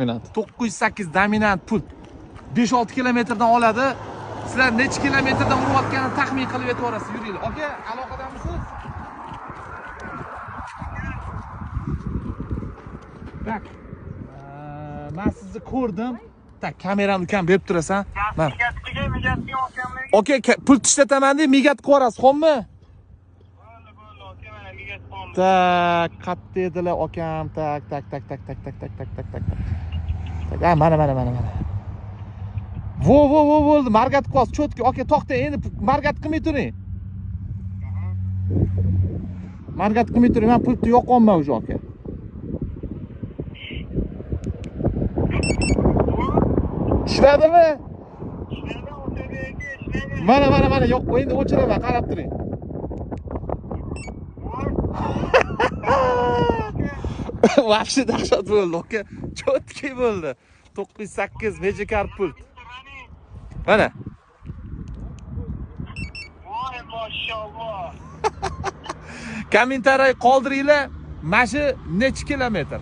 Dominant. 908 dominant pult 5-6 kilometrdan oladi sizlar necha kilometrdan urayotganini taxmin qilib aytaverasiz yuringlar aka aloqadamisiz tak Ee, man sizni ko'rdim tak kamerani ukam berib turasan olganlar. aka ka- pult ishlataman deb migat qilib yuborasiz xo'pmi Bo'ldi, bo'ldi, aka, mana migat qoldi. tak qayerda edilar akam tak tak tak tak tak tak tak tak tak tak tak tak ha mana mana mana mana. Vo vo vo bo'ldi margat qilyapsiz cho'tki aka to'xtang endi margat qilmay turing. Margat qilmay turing man pultni yoqyapman уже aka ishlagan. mana mana mana yo'q endi o'chiraman qarab turing вообще dahshat bo'ldi aka cho'tki bo'ldi? to'qqiz yuz sakkiz mejikar pult mana. Voy, mashalloh. kommentariy qoldiringlar. Mana shu nechi kilometr